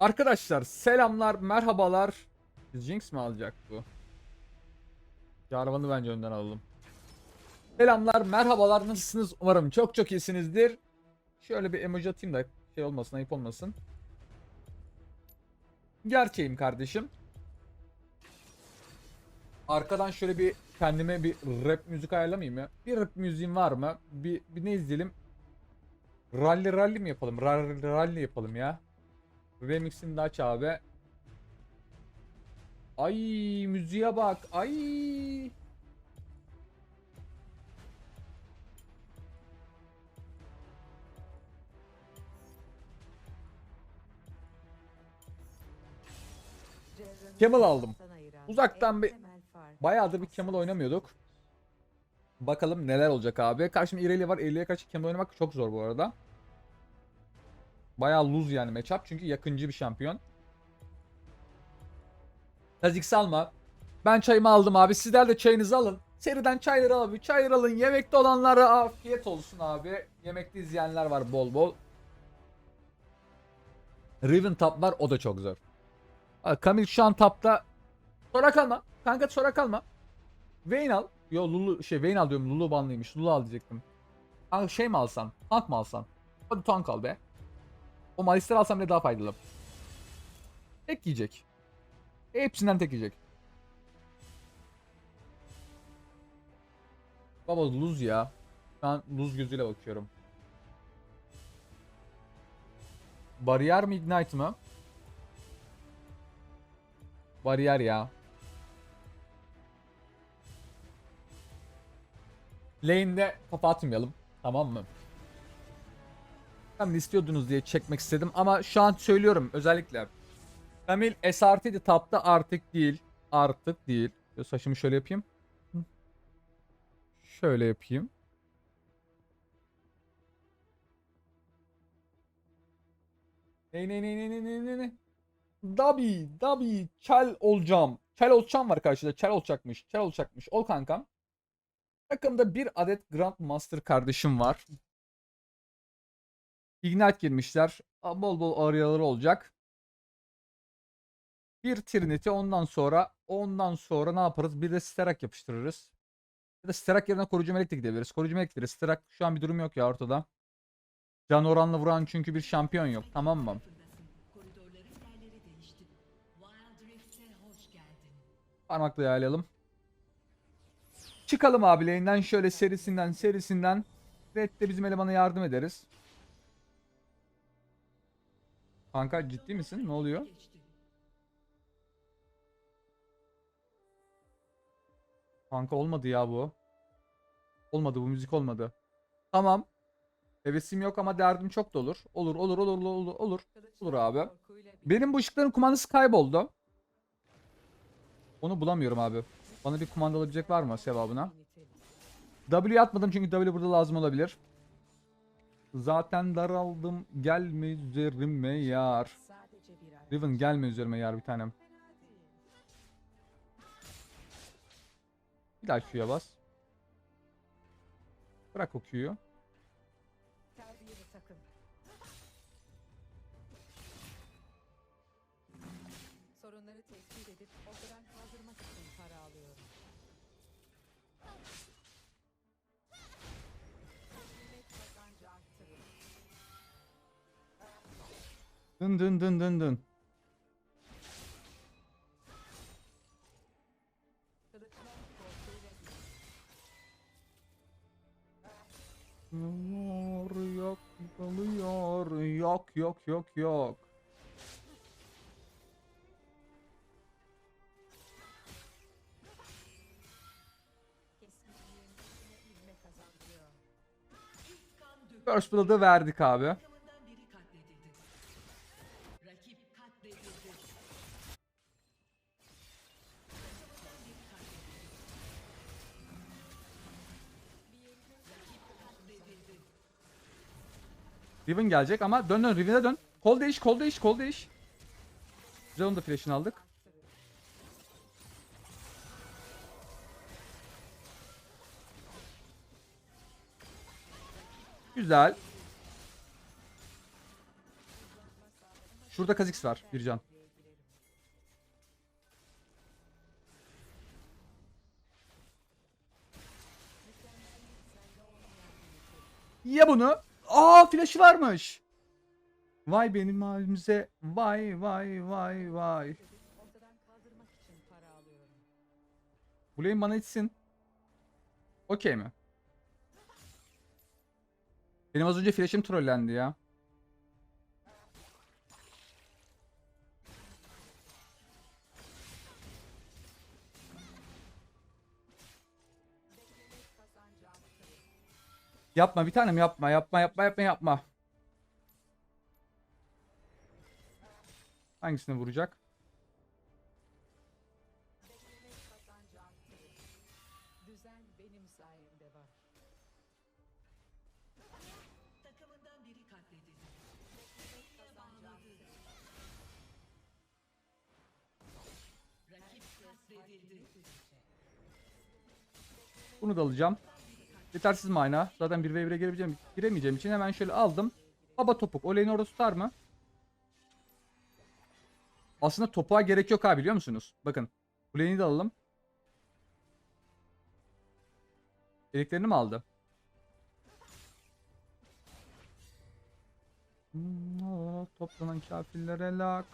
Arkadaşlar selamlar, merhabalar. Jinx mi alacak bu? Jarvan'ı bence önden alalım. Selamlar, merhabalar. Nasılsınız? Umarım çok çok iyisinizdir. Şöyle bir emoji atayım da şey olmasın, ayıp olmasın. Gerçeğim kardeşim. Arkadan şöyle bir kendime bir rap müzik ayarlamayayım ya. Bir rap müziğim var mı? Bir, bir ne izleyelim? Rally rally mi yapalım? Rally rally yapalım ya. Remix'ini de aç abi. Ay müziğe bak. Ay. Camel aldım. Uzaktan bir- Bayağıdır bir Camel oynamıyorduk. Bakalım neler olacak abi. Karşımda Irelia var. Irelia'ya karşı Camel oynamak çok zor bu arada. Bayağı lose yani matchup çünkü yakıncı bir şampiyon. Kazik salma. Ben çayımı aldım abi. Sizler de çayınızı alın. Seriden çayları abi. Çayları alın. Yemekte olanlara afiyet olsun abi. Yemekte izleyenler var bol bol. Riven top var. O da çok zor. Kamil şu an tapta. Sonra kalma. Kanka sonra kalma. Vayne al. Yo Lulu şey Vayne al diyorum. Lulu banlıymış. Lulu al diyecektim. Kanka şey mi alsan? Tank mı alsan? Hadi tank al be. O Malistar alsam bile daha faydalı. Tek yiyecek. Hepsinden tek yiyecek. Baba lose ya. Ben lose gözüyle bakıyorum. Bariyer mi Ignite mı? Bariyer ya. Lane'de kafa atmayalım. Tamam mı? Tam istiyordunuz diye çekmek istedim ama şu an söylüyorum özellikle. Kamil SRT'di tapta artık değil. Artık değil. Saçımı şöyle yapayım. Şöyle yapayım. Ne ne ne ne ne ne ne ne. Dabi, Dabi, Çel olacağım. Çel olacağım var karşıda. Çel olacakmış. Çel olacakmış. Ol kankam. Takımda bir adet Grandmaster kardeşim var. Ignite girmişler. Bol bol arayaları olacak. Bir Trinity ondan sonra ondan sonra ne yaparız? Bir de Sterak yapıştırırız. Ya da Sterak yerine koruyucu melek de gidebiliriz. Koruyucu melek gideriz. Sterak şu an bir durum yok ya ortada. Can oranla vuran çünkü bir şampiyon yok. Tamam mı? Parmakla ayarlayalım. Çıkalım abi lane'den şöyle serisinden serisinden. Red de bizim elemana yardım ederiz. Kanka ciddi misin? Ne oluyor? Kanka olmadı ya bu. Olmadı bu müzik olmadı. Tamam. Hevesim yok ama derdim çok da. Olur olur olur olur olur olur. Olur abi. Benim bu ışıkların kumandası kayboldu. Onu bulamıyorum abi. Bana bir kumanda alabilecek var mı sevabına? W atmadım çünkü W burada lazım olabilir. Zaten daraldım. Gelme üzerime yar. Riven gelme üzerime yar bir tanem. Bir daha Q'ya bas. Bırak o Q'yu. Dın dın dın dın dın. Dalıyor, yok, dalıyor, yok, yok, yok, yok. First Blood'ı verdik abi. Riven gelecek ama dön dön Riven'e dön. Kol değiş, kol değiş, kol değiş. Güzel onu da flash'ını aldık. Güzel. Şurada Kha'Zix var bir can. Ya bunu? Aa flash'ı varmış. Vay benim halimize. Vay vay vay vay. Ortadan kaldırmak için para alıyorum. Bu lane bana içsin. Okey mi? Benim az önce flash'im trollendi ya. Yapma bir tanem yapma yapma yapma yapma yapma. Hangisini vuracak? Bunu da alacağım. Yetersiz mana. Zaten 1v1'e girebileceğim, giremeyeceğim için hemen şöyle aldım. Baba topuk. O lane'i orada tutar mı? Aslında topuğa gerek yok abi biliyor musunuz? Bakın. Lane'i de alalım. Eleklerini mi aldı? Toplanan kafirlere lak.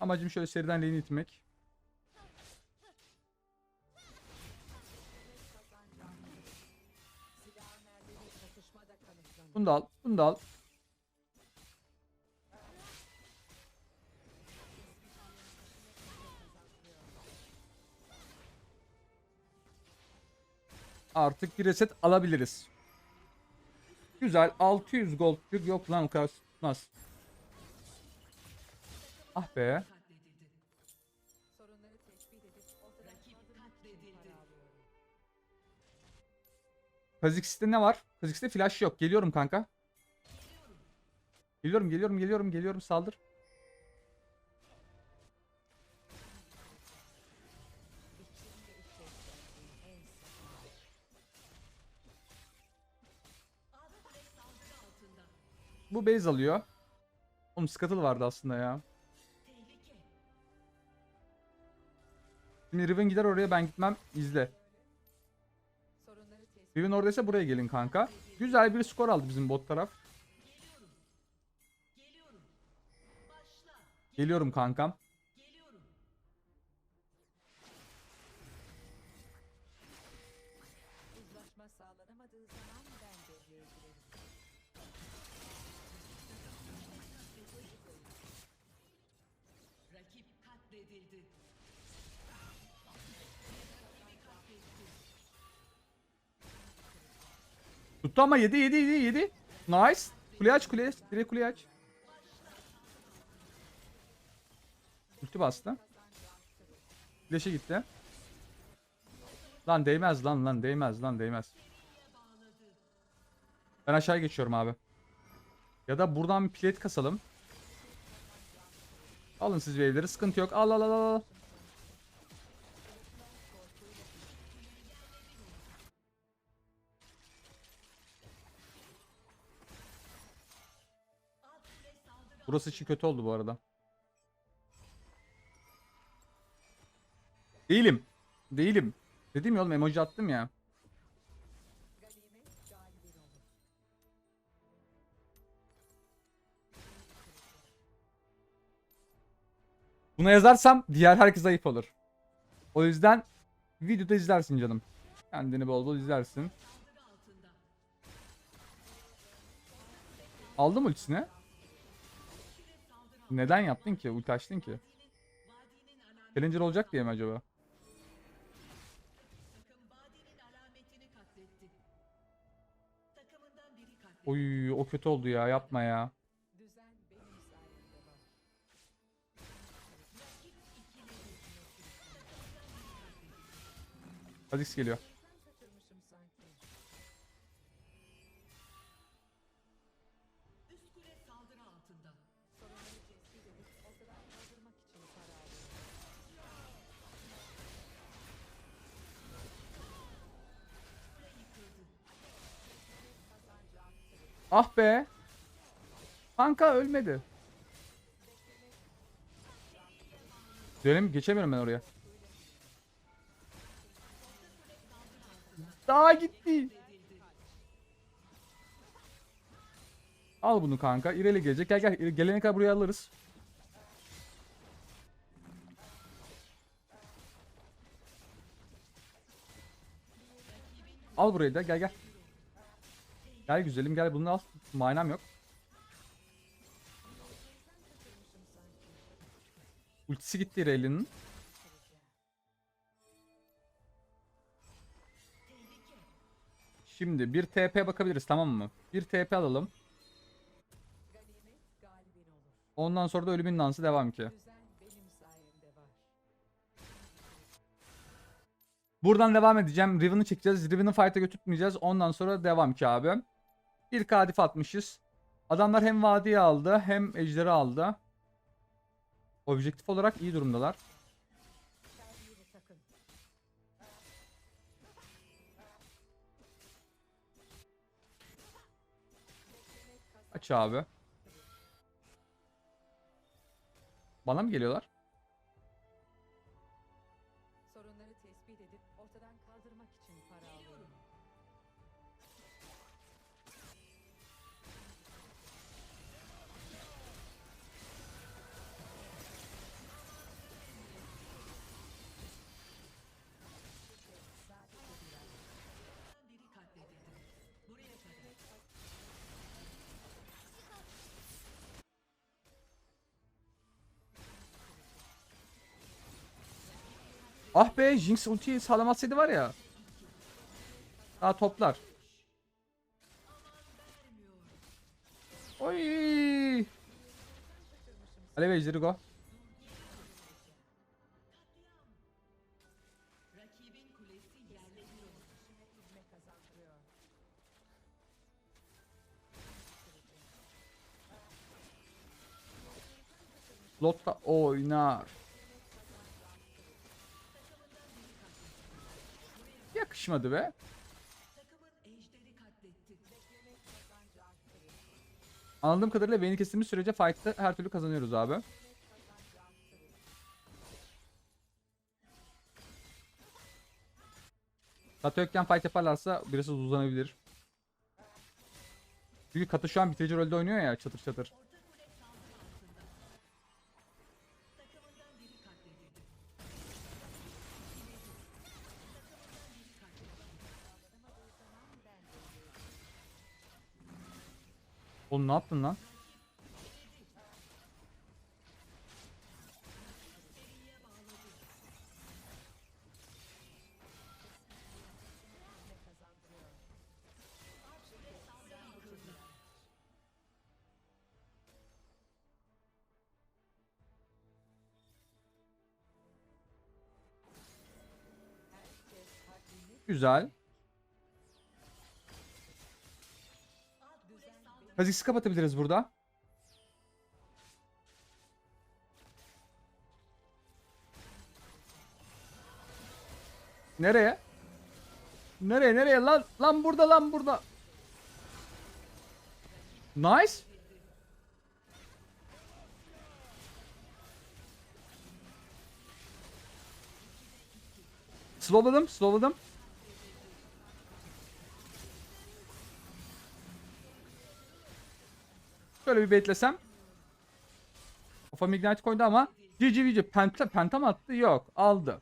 Amacım şöyle seriden lane'i itmek. Bunu da al. Bunu da al. Artık bir reset alabiliriz. Güzel. 600 gold. Yok lan o kadar tutmaz. Ah be. Kha'Zix'te ne var? Kha'Zix'te flash yok. Geliyorum kanka. Geliyorum, geliyorum, geliyorum, geliyorum. Saldır. Bu base alıyor. Oğlum Scuttle vardı aslında ya. Şimdi Riven gider oraya ben gitmem. İzle. Riven oradaysa buraya gelin kanka. Güzel bir skor aldı bizim bot taraf. Geliyorum. Kankam. Geliyorum. Tuttu ama 7 7 7 7. Nice. Kuleyi aç kuleyi. Direkt kuleyi aç. Ulti bastı. Flash'e gitti. Lan değmez lan lan değmez lan değmez. Ben aşağıya geçiyorum abi. Ya da buradan bir plate kasalım. Alın siz wave'leri sıkıntı yok. Al al al al. Burası için kötü oldu bu arada. Değilim. Değilim. Dedim ya oğlum emoji attım ya. Buna yazarsam diğer herkes ayıp olur. O yüzden videoda izlersin canım. Kendini bol bol izlersin. Aldım ultisini. Neden yaptın ki? Ulti açtın ki. Challenger olacak diye mi acaba? Oy o kötü oldu ya yapma ya. Kha'Zix geliyor. Ah be. Kanka ölmedi. Dönem geçemiyorum ben oraya. Daha gitti. Al bunu kanka. İreli gelecek. Gel gel. Gelene kadar buraya alırız. Al burayı da. Gel gel. Gel güzelim gel bunu al. Manam yok. Ultisi gitti İreli'nin. Şimdi bir TP bakabiliriz tamam mı? Bir TP alalım. Ondan sonra da ölümün dansı devam ki. Buradan devam edeceğim. Riven'ı çekeceğiz. Riven'ı fight'a götürtmeyeceğiz. Ondan sonra devam ki abi. Bir kadif atmışız. Adamlar hem vadiyi aldı hem ejderi aldı. Objektif olarak iyi durumdalar. Aç abi. Bana mı geliyorlar? Ah be Jinx ultiyi sağlamatsaydı var ya. Daha toplar. Oy. Alev ejderi go. Lotta oynar. Yakışmadı be. Anladığım kadarıyla Vayne'i kestiğimiz sürece fight'ta her türlü kazanıyoruz abi. Katı fight yaparlarsa birisi uzanabilir. Çünkü Katı şu an bitirici rolde oynuyor ya çatır çatır. Ne yaptın lan? Güzel. Kaziksi kapatabiliriz burada. Nereye? Nereye nereye lan? Lan burada lan burada. Nice. Slowladım, slowladım. Şöyle bir beklesem. Kafam ignite koydu ama GG GG penta, penta mı attı? Yok. Aldı.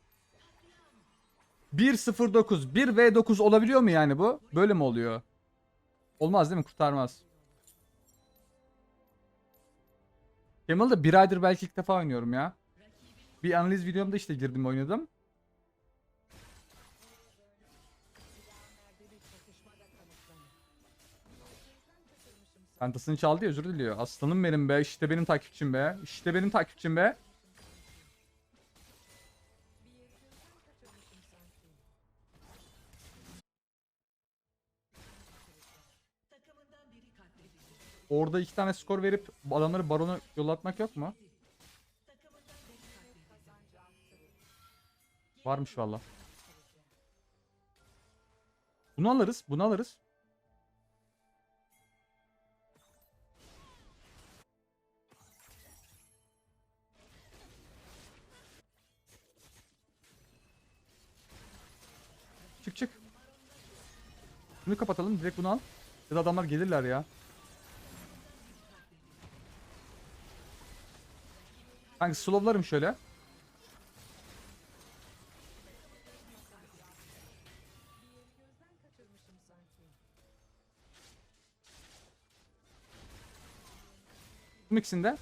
1-0-9. 1v9 olabiliyor mu yani bu? Böyle mi oluyor? Olmaz değil mi? Kurtarmaz. Kemal'da bir aydır belki ilk defa oynuyorum ya. Bir analiz videomda işte girdim oynadım. Pentasını çaldı ya özür diliyor. Aslanım benim be. İşte benim takipçim be. İşte benim takipçim be. Orada iki tane skor verip adamları barona yollatmak yok mu? Varmış valla. Bunu alırız. Bunu alırız. Bunu kapatalım direkt bunu al. Ya da adamlar gelirler ya. Kanka slowlarım şöyle. Bu ikisinde.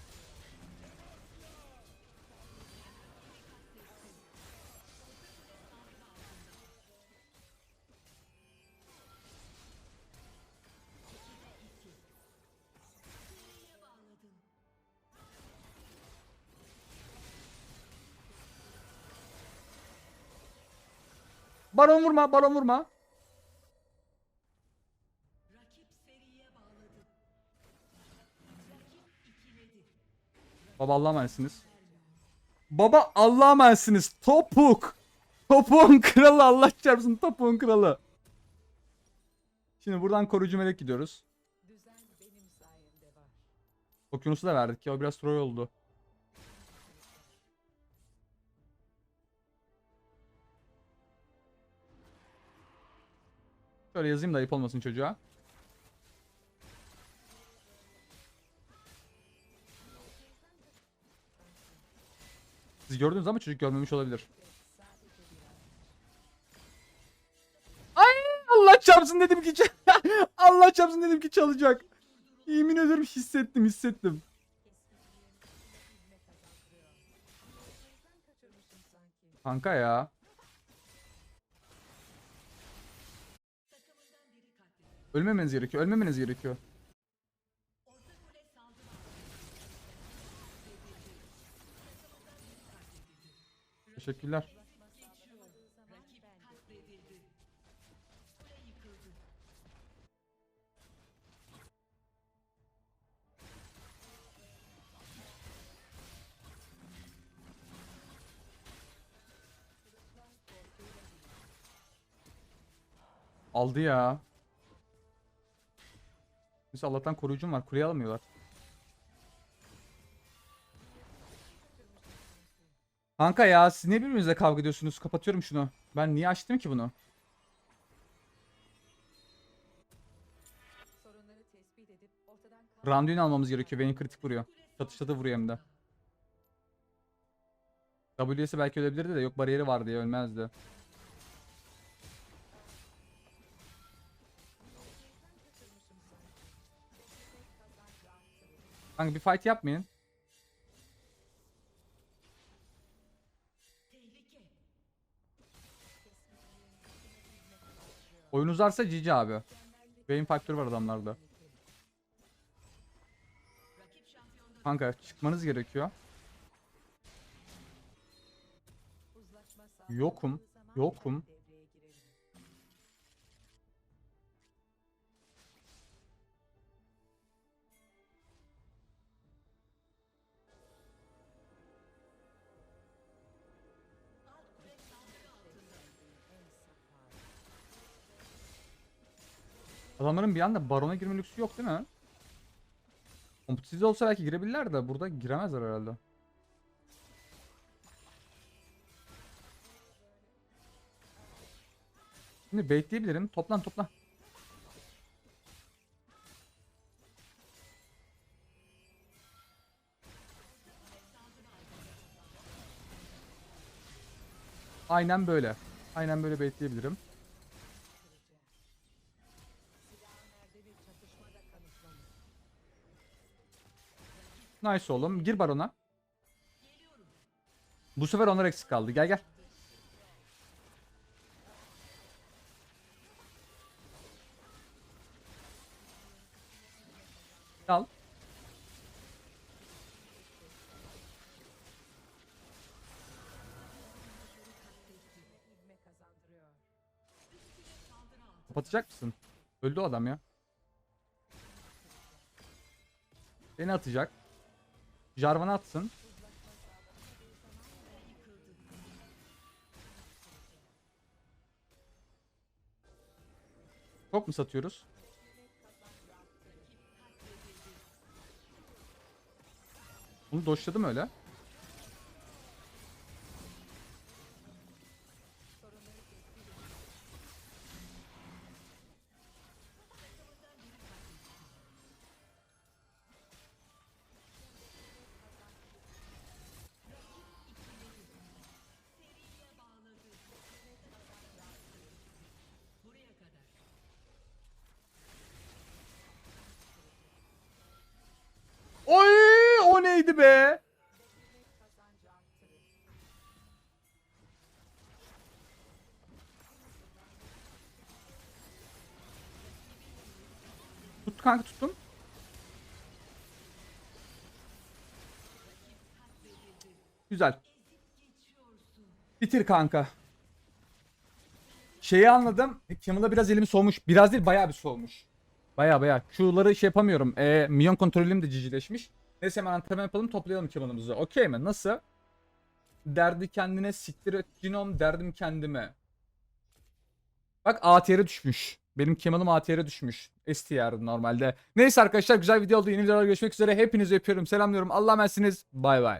Baron vurma, baron vurma. Baba Allah'a emanetsiniz. Baba Allah'a emanetsiniz. Topuk. Topuğun kralı Allah çarpsın topuğun kralı. Şimdi buradan koruyucu melek gidiyoruz. Okyanus'u da verdik ya o biraz troll oldu. Şöyle yazayım da ayıp olmasın çocuğa. Siz gördünüz ama çocuk görmemiş olabilir. Ay Allah çarpsın dedim ki Allah çarpsın dedim ki çalacak. Yemin ederim hissettim hissettim. Kanka ya. Ölmemeniz gerekiyor. Ölmemeniz gerekiyor. Teşekkürler. Aldı ya. Neyse Allah'tan koruyucum var. Kuleyi alamıyorlar. Kanka ya siz niye birbirinizle kavga ediyorsunuz? Kapatıyorum şunu. Ben niye açtım ki bunu? Randuin almamız gerekiyor. Beni kritik vuruyor. Çatışta da vuruyor hem de. WS'i belki ölebilirdi de yok bariyeri var diye ölmezdi. Kanka bir fight yapmayın. Oyun uzarsa GG abi. Beyin faktörü var adamlarda. Kanka çıkmanız gerekiyor. Yokum, yokum. Adamların bir anda barona girme lüksü yok değil mi? Kompetitif olsa belki girebilirler de burada giremezler herhalde. Şimdi baitleyebilirim. Toplan toplan. Aynen böyle. Aynen böyle baitleyebilirim. Nice oğlum. Gir barona. Bu sefer onlar eksik kaldı. Gel gel. Al. Kapatacak mısın? Öldü adam ya. Beni atacak. Jarvan'a atsın. Çok mu satıyoruz? Bunu doşladım öyle. Kanka tuttum. Güzel. Bitir kanka. Şeyi anladım. Kemal'a biraz elim soğumuş. Biraz değil bayağı bir soğumuş. Bayağı bayağı. Şuları şey yapamıyorum. E, minyon kontrolüm de cicileşmiş. Neyse hemen antrenman yapalım toplayalım Kemal'ımızı. Okey mi? Nasıl? Derdi kendine siktir et cinom derdim kendime. Bak ATR'e düşmüş. Benim Kemal'ım ATR'e düşmüş. STR normalde. Neyse arkadaşlar güzel video oldu. Yeni videolarda görüşmek üzere. Hepinizi öpüyorum. Selamlıyorum. Allah'a emanetsiniz. Bay bay.